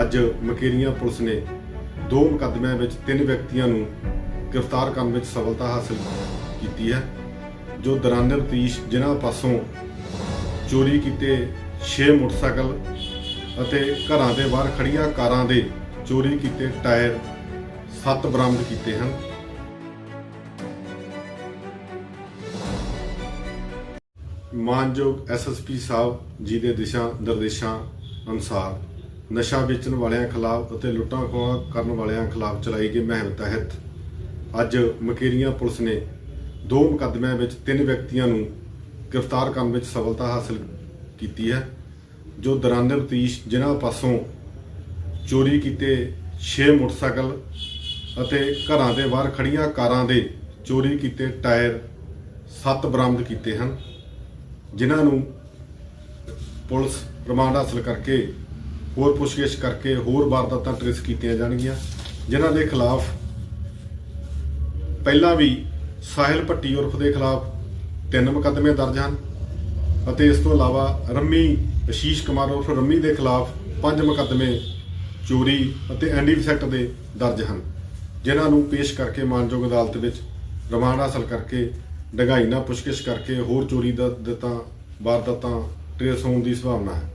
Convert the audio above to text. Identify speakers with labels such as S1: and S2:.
S1: ਅੱਜ ਮਕੇਰੀਆਂ ਪੁਲਿਸ ਨੇ ਦੋ ਮੁਕੱਦਮਿਆਂ ਵਿੱਚ ਤਿੰਨ ਵਿਅਕਤੀਆਂ ਨੂੰ ਗ੍ਰਿਫਤਾਰ ਕਰਨ ਵਿੱਚ ਸਫਲਤਾ ਹਾਸਲ ਕੀਤੀ ਹੈ, ਜੋ ਦੌਰਾਨ ਤਫਤੀਸ਼ ਜਿਨ੍ਹਾਂ ਪਾਸੋਂ ਚੋਰੀ ਕੀਤੇ 6 ਮੋਟਰਸਾਈਕਲ ਅਤੇ ਘਰਾਂ ਦੇ ਬਾਹਰ ਖੜੀਆਂ ਕਾਰਾਂ ਦੇ ਚੋਰੀ ਕੀਤੇ ਟਾਇਰ 7 ਬਰਾਮਦ ਕੀਤੇ ਹਨ। ਮਾਨਯੋਗ ਐਸਐਸਪੀ ਸਾਹਿਬ ਜੀ ਦੇ ਦਿਸ਼ਾ ਨਿਰਦੇਸ਼ਾਂ ਅਨੁਸਾਰ ਨਸ਼ਾ ਵੇਚਣ ਵਾਲਿਆਂ ਖਿਲਾਫ ਅਤੇ ਲੁੱਟਾਂ ਖੋਹਾਂ ਕਰਨ ਵਾਲਿਆਂ ਖਿਲਾਫ ਚਲਾਈ ਗਈ ਮੁਹਿੰਮ ਤਹਿਤ ਅੱਜ ਮਕੇਰੀਆਂ ਪੁਲਿਸ ਨੇ ਦੋ ਮੁਕੱਦਮਿਆਂ ਵਿੱਚ ਤਿੰਨ ਵਿਅਕਤੀਆਂ ਨੂੰ ਗ੍ਰਿਫਤਾਰ ਕਰਨ ਵਿੱਚ ਸਫਲਤਾ ਹਾਸਲ ਕੀਤੀ ਹੈ, ਜੋ ਦੌਰਾਨ ਤਫਤੀਸ਼ ਜਿਨ੍ਹਾਂ ਪਾਸੋਂ ਚੋਰੀ ਕੀਤੇ 6 ਮੋਟਰਸਾਈਕਲ ਅਤੇ ਘਰਾਂ ਦੇ ਬਾਹਰ ਖੜੀਆਂ ਕਾਰਾਂ ਦੇ ਚੋਰੀ ਕੀਤੇ ਟਾਇਰ 7 ਬਰਾਮਦ ਕੀਤੇ ਹਨ, ਜਿਨ੍ਹਾਂ ਨੂੰ ਪੁਲਿਸ ਰਿਮਾਂਡ ਹਾਸਲ ਕਰਕੇ ਹੋਰ ਪੁੱਛਗਿੱਛ ਕਰਕੇ ਹੋਰ ਵਾਰਦਾਤਾਂ ਟ੍ਰੇਸ ਕੀਤੀਆਂ ਜਾਣਗੀਆਂ, ਜਿਨ੍ਹਾਂ ਦੇ ਖਿਲਾਫ ਪਹਿਲਾਂ ਵੀ ਸਾਹਿਲ ਭੱਟੀ ਉਰਫ ਦੇ ਖਿਲਾਫ ਤਿੰਨ ਮੁਕੱਦਮੇ ਦਰਜ ਹਨ ਅਤੇ ਇਸ ਤੋਂ ਇਲਾਵਾ ਰੰਮੀ ਅਸ਼ੀਸ਼ ਕੁਮਾਰ ਉਰਫ ਰੰਮੀ ਦੇ ਖਿਲਾਫ ਪੰਜ ਮੁਕੱਦਮੇ ਚੋਰੀ ਅਤੇ ਐਨਡੀਫੈਕਟ ਦੇ ਦਰਜ ਹਨ, ਜਿਨ੍ਹਾਂ ਨੂੰ ਪੇਸ਼ ਕਰਕੇ ਮਾਨਯੋਗ ਅਦਾਲਤ ਵਿੱਚ ਰਿਮਾਂਡ ਹਾਸਲ ਕਰਕੇ ਡਗਾਈ ਨਾਲ ਪੁੱਛਗਿੱਛ ਕਰਕੇ ਹੋਰ ਚੋਰੀ ਦਾ, ਦਿੱਤਾ, ਵਾਰਦਾਤਾਂ ਟ੍ਰੇਸ ਹੋਣ ਦੀ ਸੰਭਾਵਨਾ ਹੈ।